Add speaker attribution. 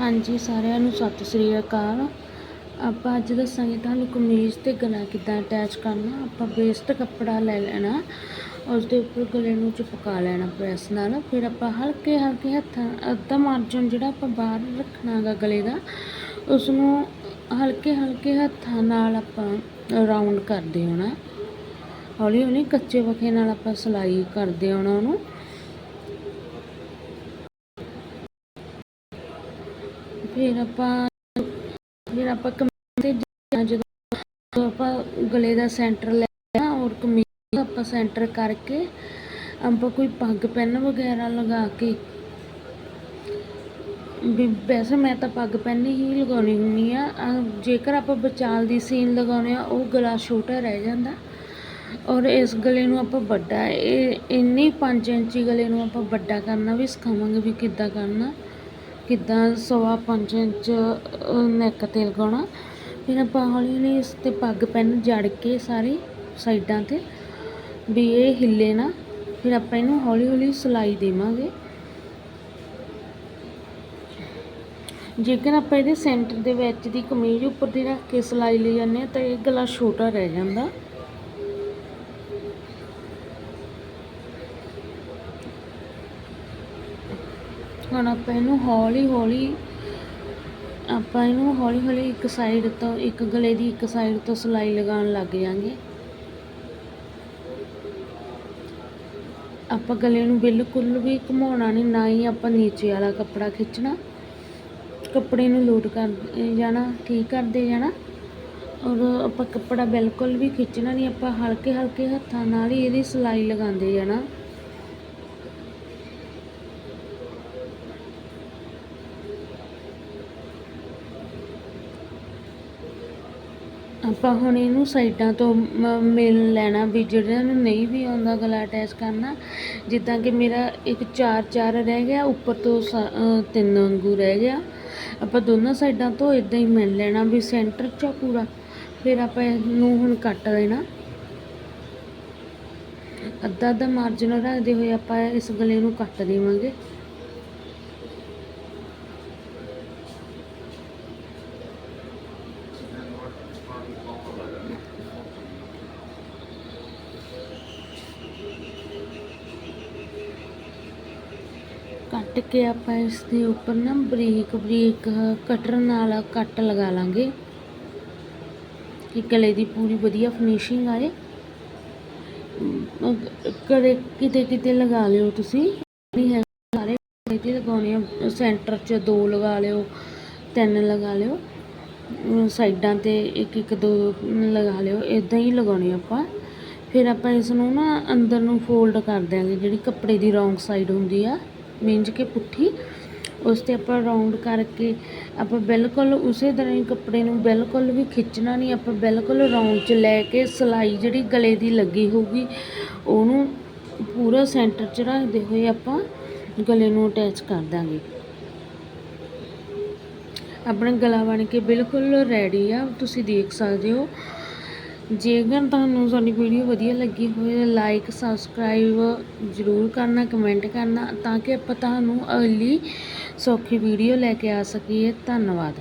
Speaker 1: ਹਾਂਜੀ, ਸਾਰਿਆਂ ਨੂੰ ਸਤਿ ਸ੍ਰੀ ਅਕਾਲ। ਆਪਾਂ ਅੱਜ ਦੱਸਾਂਗੇ ਤੁਹਾਨੂੰ ਕਮੀਜ਼ ਤੇ ਗਲਾ ਕਿੱਦਾਂ ਅਟੈਚ ਕਰਨਾ। ਆਪਾਂ ਵੇਸਟ ਕੱਪੜਾ ਲੈ ਲੈਣਾ ਉਸ ਦੇ ਉੱਪਰ ਗਲੇ ਨੂੰ ਚਿਪਕਾ ਲੈਣਾ ਪ੍ਰੈਸ ਨਾਲ। ਫਿਰ ਆਪਾਂ ਹਲਕੇ ਹਲਕੇ ਹੱਥਾਂ, ਅੱਧਾ ਮਾਰਜਨ ਜਿਹੜਾ ਆਪਾਂ ਬਾਹਰ ਰੱਖਣਾ ਗਾ ਗਲੇ ਦਾ ਉਸ ਨੂੰ ਹਲਕੇ ਹਲਕੇ ਹੱਥਾਂ ਨਾਲ ਆਪਾਂ ਰਾਉਂਡ ਕਰਦੇ ਹੋਣਾ। ਹੌਲੀ ਹੌਲੀ ਕੱਚੇ ਵਖੇ ਨਾਲ ਆਪਾਂ ਸਿਲਾਈ ਕਰਦੇ ਹੋਣਾ ਉਹਨੂੰ। ਫਿਰ ਆਪਾਂ ਫਿਰ ਆਪਾਂ ਕਮੀਜ਼ ਤੇ ਜਾਂ ਜਦੋਂ ਆਪਾਂ ਗਲੇ ਦਾ ਸੈਂਟਰ ਲੈਣਾ ਔਰ ਕਮੀਜ਼ ਆਪਾਂ ਸੈਂਟਰ ਕਰਕੇ ਆਪਾਂ ਕੋਈ ਪੱਗ, ਪੈਨ ਵਗੈਰਾ ਲਗਾ ਕੇ ਵੀ ਵੈਸੇ ਮੈਂ ਤਾਂ ਪੱਗ, ਪੈਨ ਹੀ ਲਗਾਉਣੀ ਹੁੰਦੀ ਆ। ਜੇਕਰ ਆਪਾਂ ਵਿਚਾਲ ਦੀ ਸੀਨ ਲਗਾਉਂਦੇ ਆ, ਉਹ ਗਲਾ ਛੋਟਾ ਰਹਿ ਜਾਂਦਾ ਔਰ ਇਸ ਗਲੇ ਨੂੰ ਆਪਾਂ ਵੱਡਾ, ਇਹ ਇੰਨੀ 5 ਇੰਚੀ ਗਲੇ ਨੂੰ ਆਪਾਂ ਵੱਡਾ ਕਰਨਾ ਵੀ ਸਿਖਾਵਾਂਗੇ ਵੀ ਕਿੱਦਾਂ ਕਰਨਾ। ਕਿੱਦਾਂ ਸਵਾ ਪੰਜ ਇੰਚ ਨੈਕ 'ਤੇ ਲਗਾਉਣਾ। ਫਿਰ ਆਪਾਂ ਹੌਲੀ ਹੌਲੀ ਇਸ 'ਤੇ ਪੱਗ ਪੈਨ ਜੜ ਕੇ ਸਾਰੇ ਸਾਈਡਾਂ 'ਤੇ ਵੀ ਇਹ ਹਿੱਲੇ ਨਾ। ਫਿਰ ਆਪਾਂ ਇਹਨੂੰ ਹੌਲੀ ਹੌਲੀ ਸਿਲਾਈ ਦੇਵਾਂਗੇ। ਜੇਕਰ ਆਪਾਂ ਇਹਦੇ ਸੈਂਟਰ ਦੇ ਵਿੱਚ ਦੀ ਕਮੀਜ਼ ਉੱਪਰ ਦੀ ਰੱਖ ਕੇ ਸਿਲਾਈ ਲਈ ਜਾਂਦੇ ਹਾਂ ਤਾਂ ਇਹ ਗਲਾ ਛੋਟਾ ਰਹਿ ਜਾਂਦਾ। ਹੁਣ ਆਪਾਂ ਇਹਨੂੰ ਹੌਲੀ ਹੌਲੀ, ਆਪਾਂ ਇਹਨੂੰ ਹੌਲੀ ਹੌਲੀ ਇੱਕ ਸਾਈਡ ਤੋਂ, ਇੱਕ ਗਲੇ ਦੀ ਇੱਕ ਸਾਈਡ ਤੋਂ ਸਿਲਾਈ ਲਗਾਉਣ ਲੱਗ ਜਾਂਗੇ ਆਪਾਂ ਗਲੇ ਨੂੰ ਬਿਲਕੁਲ ਵੀ ਘੁਮਾਉਣਾ ਨਹੀਂ, ਨਾ ਹੀ ਆਪਾਂ ਨੀਚੇ ਵਾਲਾ ਕੱਪੜਾ ਖਿੱਚਣਾ। ਕੱਪੜੇ ਨੂੰ ਲੋਟ ਕਰ ਜਾਣਾ, ਠੀਕ ਕਰਦੇ ਜਾਣਾ। ਔਰ ਆਪਾਂ ਕੱਪੜਾ ਬਿਲਕੁਲ ਵੀ ਖਿੱਚਣਾ ਨਹੀਂ, ਆਪਾਂ ਹਲਕੇ ਹਲਕੇ ਹੱਥਾਂ ਨਾਲ ਹੀ ਇਹਦੀ ਸਿਲਾਈ ਲਗਾਉਂਦੇ ਜਾਣਾ। ਆਪਾਂ ਹੁਣ ਇਹਨੂੰ ਸਾਈਡਾਂ ਤੋਂ ਮ- ਮਿਲ ਲੈਣਾ ਵੀ ਜਿਹੜਿਆਂ ਨੂੰ ਨਹੀਂ ਵੀ ਆਉਂਦਾ ਗਲਾ ਅਟੈਚ ਕਰਨਾ। ਜਿੱਦਾਂ ਕਿ ਮੇਰਾ ਇੱਕ ਚਾਰ ਚਾਰ ਰਹਿ ਗਿਆ, ਉੱਪਰ ਤੋਂ ਸ- ਤਿੰਨ ਵਾਂਗੂ ਰਹਿ ਗਿਆ। ਆਪਾਂ ਦੋਨਾਂ ਸਾਈਡਾਂ ਤੋਂ ਇਦਾਂ ਹੀ ਮਿਲ ਲੈਣਾ ਵੀ ਸੈਂਟਰ 'ਚ ਪੂਰਾ। ਫਿਰ ਆਪਾਂ ਇਹਨੂੰ ਹੁਣ ਕੱਟ ਦੇਣਾ। ਅੱਧਾ ਅੱਧਾ ਮਾਰਜਨ ਰੱਖਦੇ ਹੋਏ ਆਪਾਂ ਇਸ ਗਲੇ ਨੂੰ ਕੱਟ ਦੇਵਾਂਗੇ। ਕੱਟ ਕੇ ਆਪਾਂ ਇਸ ਦੇ ਉੱਪਰ ਨਾ ਬਰੀਕ ਬਰੀਕ ਕਟਰ ਨਾਲ ਕੱਟ ਲਗਾ ਲਾਂਗੇ ਕਿ ਗਲੇ ਦੀ ਪੂਰੀ ਵਧੀਆ ਫਿਨਿਸ਼ਿੰਗ ਆਏ। ਕਦੇ ਕਿਤੇ ਕਿਤੇ ਲਗਾ ਲਿਓ ਤੁਸੀਂ। ਨਹੀਂ ਹੈ ਸਾਰੇ ਕਿਤੇ ਲਗਾਉਣੇ ਆ। ਸੈਂਟਰ 'ਚ ਦੋ ਲਗਾ ਲਿਓ, ਤਿੰਨ ਲਗਾ ਲਿਓ। ਸਾਈਡਾਂ ਤੇ ਇੱਕ ਇੱਕ ਦੋ ਲਗਾ ਲਿਓ। ਇਦਾਂ ਹੀ ਲਗਾਉਣੇ ਆਪਾਂ। ਫਿਰ ਆਪਾਂ ਇਸ ਨੂੰ ਨਾ ਅੰਦਰ ਨੂੰ ਫੋਲਡ ਕਰ ਦਿਆਂਗੇ। ਜਿਹੜੀ ਕੱਪੜੇ ਦੀ ਰੌਂਗ ਸਾਈਡ ਹੁੰਦੀ ਆ। ਮਿੰਜ ਕੇ ਪੁੱਠੀ। ਉਸ 'ਤੇ ਆਪਾਂ ਰਾਉਂਡ ਕਰਕੇ ਆਪਾਂ ਬਿਲਕੁਲ ਉਸੇ ਤਰ੍ਹਾਂ ਹੀ ਕੱਪੜੇ ਨੂੰ ਬਿਲਕੁਲ ਵੀ ਖਿੱਚਣਾ ਨਹੀਂ। ਆਪਾਂ ਬਿਲਕੁਲ ਰਾਉਂਡ 'ਚ ਲੈ ਕੇ ਸਿਲਾਈ ਜਿਹੜੀ ਗਲੇ ਦੀ ਲੱਗੀ ਹੋਊਗੀ, ਉਹਨੂੰ ਪੂਰਾ ਸੈਂਟਰ 'ਚ ਰੱਖਦੇ ਹੋਏ ਆਪਾਂ ਗਲੇ ਨੂੰ ਅਟੈਚ ਕਰ ਦਾਂਗੇ। ਆਪਣਾ ਗਲਾ ਬਣ ਕੇ ਬਿਲਕੁਲ ਰੈਡੀ ਆ। ਤੁਸੀਂ ਦੇਖ ਸਕਦੇ ਹੋ ਜੇਕਰ ਤੁਹਾਨੂੰ ਸਾਡੀ ਵੀਡੀਓ ਵਧੀਆ ਲੱਗੀ ਹੋਵੇ ਲਾਈਕ ਸਬਸਕ੍ਰਾਈਬ ਜ਼ਰੂਰ ਕਰਨਾ ਕਮੈਂਟ ਕਰਨਾ, ਤਾਂ ਕਿ ਆਪਾਂ ਤੁਹਾਨੂੰ ਅਗਲੀ ਸੌਖੀ ਵੀਡੀਓ ਲੈ ਕੇ ਆ ਸਕੀਏ। ਧੰਨਵਾਦ।